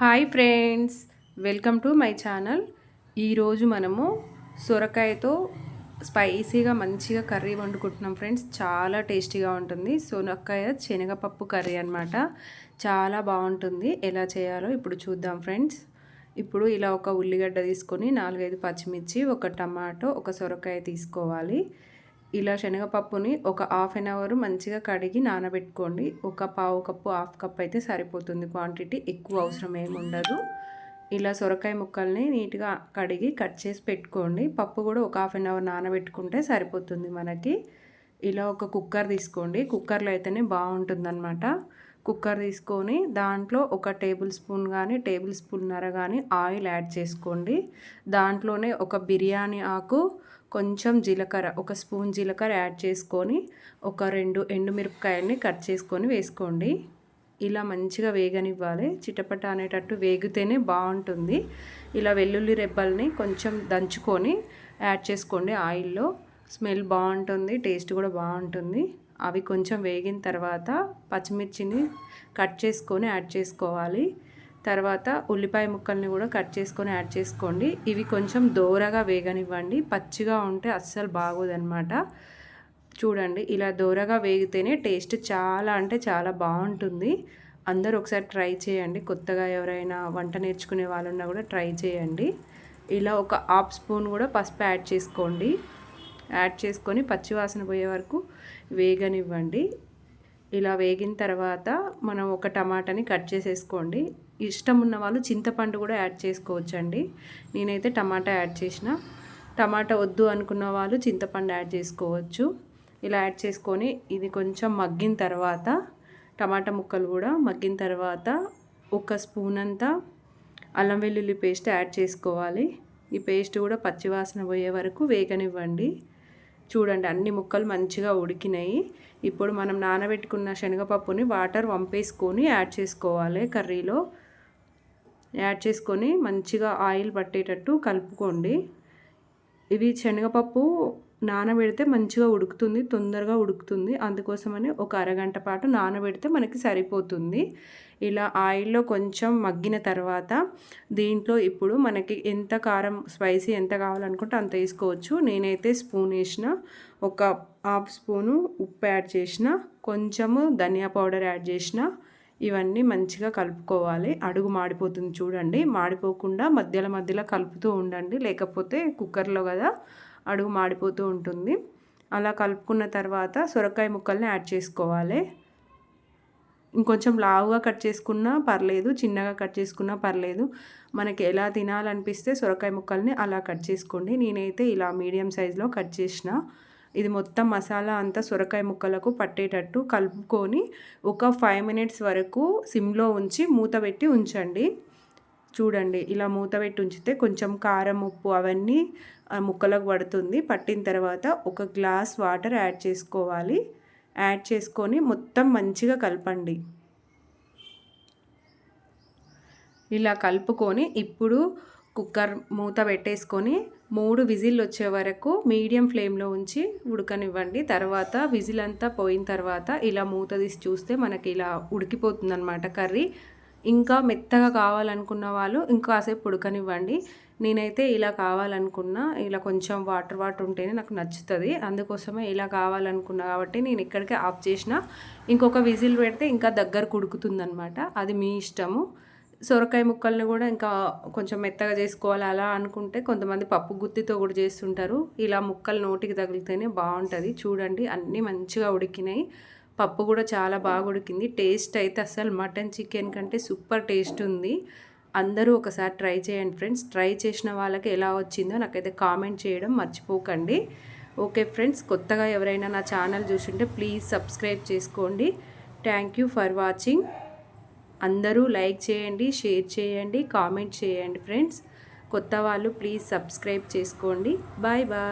Hi friends welcome to my channel. ఈరోజు మనము సొరకాయతో స్పైసీగా మంచిగా కర్రీ వండుకుంటున్నాం ఫ్రెండ్స్. చాలా టేస్టీగా ఉంటుంది. సొరకాయ శనగపప్పు కర్రీ అనమాట చాలా బాగుంటుంది. ఎలా చేయాలో ఇప్పుడు చూద్దాం ఫ్రెండ్స్. ఇప్పుడు ఇలా ఒక ఉల్లిగడ్డ తీసుకొని నాలుగైదు పచ్చిమిర్చి ఒక టమాటో ఒక సొరకాయ తీసుకోవాలి. ఇలా శనగపప్పుని ఒక హాఫ్ అన్ అవర్ మంచిగా కడిగి నానబెట్టుకోండి. ఒక పావు కప్పు హాఫ్ కప్ అయితే సరిపోతుంది. క్వాంటిటీ ఎక్కువ అవసరం ఏమి ఉండదు. ఇలా సొరకాయ ముక్కల్ని నీట్గా కడిగి కట్ చేసి పెట్టుకోండి. పప్పు కూడా ఒక హాఫ్ అన్ అవర్ నానబెట్టుకుంటే సరిపోతుంది మనకి. ఇలా ఒక కుక్కర్ తీసుకోండి. కుక్కర్లో అయితేనే బాగుంటుందన్నమాట. కుక్కర్ తీసుకొని దాంట్లో ఒక టేబుల్ స్పూన్ కానీ టేబుల్ స్పూన్నర కానీ ఆయిల్ యాడ్ చేసుకోండి. దాంట్లోనే ఒక బిర్యానీ ఆకు కొంచెం జీలకర్ర ఒక స్పూన్ జీలకర్ర యాడ్ చేసుకొని ఒక రెండు ఎండుమిరపకాయల్ని కట్ చేసుకొని వేసుకోండి. ఇలా మంచిగా వేగనివ్వాలి. చిటపట అనేటట్టు వేగితేనే బాగుంటుంది. ఇలా వెల్లుల్లి రెబ్బల్ని కొంచెం దంచుకొని యాడ్ చేసుకోండి ఆయిల్లో. స్మెల్ బాగుంటుంది టేస్ట్ కూడా బాగుంటుంది. అవి కొంచెం వేగిన తర్వాత పచ్చిమిర్చిని కట్ చేసుకొని యాడ్ చేసుకోవాలి. తర్వాత ఉల్లిపాయ ముక్కల్ని కూడా కట్ చేసుకొని యాడ్ చేసుకోండి. ఇవి కొంచెం దోరగా వేగనివ్వండి. పచ్చిగా ఉంటే అస్సలు బాగోదన్నమాట. చూడండి ఇలా దోరగా వేగితేనే టేస్ట్ చాలా అంటే చాలా బాగుంటుంది. అందరూ ఒకసారి ట్రై చేయండి. కొత్తగా ఎవరైనా వంట నేర్చుకునే వాళ్ళు ఉన్నా కూడా ట్రై చేయండి. ఇలా ఒక హాఫ్ స్పూన్ కూడా పసుపు యాడ్ చేసుకోండి. యాడ్ చేసుకొని పచ్చివాసన పోయే వరకు వేగనివ్వండి. ఇలా వేగిన తర్వాత మనం ఒక టమాటాని కట్ చేసేసుకోండి. ఇష్టం ఉన్న వాళ్ళు చింతపండు కూడా యాడ్ చేసుకోవచ్చండి. నేనైతే టమాటా యాడ్ చేసిన. టమాటా వద్దు అనుకున్న వాళ్ళు చింతపండు యాడ్ చేసుకోవచ్చు. ఇలా యాడ్ చేసుకొని ఇది కొంచెం మగ్గిన తర్వాత టమాటా ముక్కలు కూడా మగ్గిన తర్వాత ఒక స్పూన్ అంతా అల్లం వెల్లుల్లి పేస్ట్ యాడ్ చేసుకోవాలి. ఈ పేస్ట్ కూడా పచ్చివాసన పోయే వరకు వేగనివ్వండి. చూడండి అన్ని ముక్కలు మంచిగా ఉడికినాయి. ఇప్పుడు మనం నానబెట్టుకున్న శనగపప్పుని వాటర్ వంపేసుకొని యాడ్ చేసుకోవాలి కర్రీలో. యాడ్ చేసుకొని మంచిగా ఆయిల్ పట్టేటట్టు కలుపుకోండి. ఇవి శనగపప్పు నానబెడితే మంచిగా ఉడుకుతుంది తొందరగా ఉడుకుతుంది. అందుకోసమని ఒక అరగంట పాటు నానబెడితే మనకి సరిపోతుంది. ఇలా ఆయిల్లో కొంచెం మగ్గిన తర్వాత దీంట్లో ఇప్పుడు మనకి ఎంత కారం స్పైసీ ఎంత కావాలనుకుంటే అంత వేసుకోవచ్చు. నేనైతే స్పూన్ వేసిన ఒక హాఫ్ స్పూను ఉప్పు యాడ్ చేసిన కొంచెము ధనియా పౌడర్ యాడ్ చేసిన ఇవన్నీ మంచిగా కలుపుకోవాలి. అడుగు మాడిపోతుంది చూడండి. మాడిపోకుండా మధ్యలో మధ్యలో కలుపుతూ ఉండండి. లేకపోతే కుక్కర్లో కదా అడుగు మాడిపోతూ ఉంటుంది. అలా కలుపుకున్న తర్వాత సొరకాయ ముక్కల్ని యాడ్ చేసుకోవాలి. ఇంకొంచెం లావుగా కట్ చేసుకున్నా పర్లేదు చిన్నగా కట్ చేసుకున్నా పర్లేదు. మనకి ఎలా తినాలనిపిస్తే సొరకాయ ముక్కల్ని అలా కట్ చేసుకోండి. నేనైతే ఇలా మీడియం సైజులో కట్ చేసిన. ఇది మొత్తం మసాలా అంతా సొరకాయ ముక్కలకు పట్టేటట్టు కలుపుకొని ఒక ఫైవ్ మినిట్స్ వరకు సిమ్లో ఉంచి మూత పెట్టి ఉంచండి. చూడండి ఇలా మూత పెట్టి ఉంచితే కొంచెం కారం ఉప్పు అవన్నీ ముక్కలకు పడుతుంది. పట్టిన తర్వాత ఒక గ్లాస్ వాటర్ యాడ్ చేసుకోవాలి. యాడ్ చేసుకొని మొత్తం మంచిగా కలపండి. ఇలా కలుపుకొని ఇప్పుడు కుక్కర్ మూత పెట్టేసుకొని మూడు విజిల్ వచ్చే వరకు మీడియం ఫ్లేమ్లో ఉంచి ఉడకనివ్వండి. తర్వాత విజిల్ అంతా పోయిన తర్వాత ఇలా మూత తీసి చూస్తే మనకి ఇలా ఉడికిపోతుంది అనమాట కర్రీ. ఇంకా మెత్తగా కావాలనుకున్న వాళ్ళు ఇంకాసేపు ఉడకనివ్వండి. నేనైతే ఇలా కావాలనుకున్నా ఇలా కొంచెం వాటర్ వాటర్ ఉంటేనే నాకు నచ్చుతుంది. అందుకోసమే ఇలా కావాలనుకున్నా కాబట్టి నేను ఇక్కడికే ఆఫ్ చేసిన. ఇంకొక విజిల్ పెడితే ఇంకా దగ్గర కుడుకుతుందనమాట అది మీ ఇష్టము. సొరకాయ ముక్కల్ని కూడా ఇంకా కొంచెం మెత్తగా చేసుకోవాలి అలా అనుకుంటే కొంతమంది పప్పు గుత్తితో కూడా చేస్తుంటారు. ఇలా ముక్కలు నోటికి తగిలితేనే బాగుంటుంది. చూడండి అన్నీ మంచిగా ఉడికినాయి. పప్పు కూడా చాలా బాగా ఉడికింది. టేస్ట్ అయితే అసలు మటన్ చికెన్ కంటే సూపర్ టేస్ట్ ఉంది. అందరూ ఒకసారి ట్రై చేయండి ఫ్రెండ్స్. ట్రై చేసిన వాళ్ళకి ఎలా వచ్చిందో నాకైతే కామెంట్ చేయడం మర్చిపోకండి. ఓకే ఫ్రెండ్స్ కొత్తగా ఎవరైనా నా ఛానల్ చూసుంటే ప్లీజ్ సబ్స్క్రైబ్ చేసుకోండి. Thank you for watching. అందరూ లైక్ చేయండి షేర్ చేయండి కామెంట్ చేయండి ఫ్రెండ్స్. కొత్త వాళ్ళు ప్లీజ్ సబ్స్క్రైబ్ చేసుకోండి. Bye bye.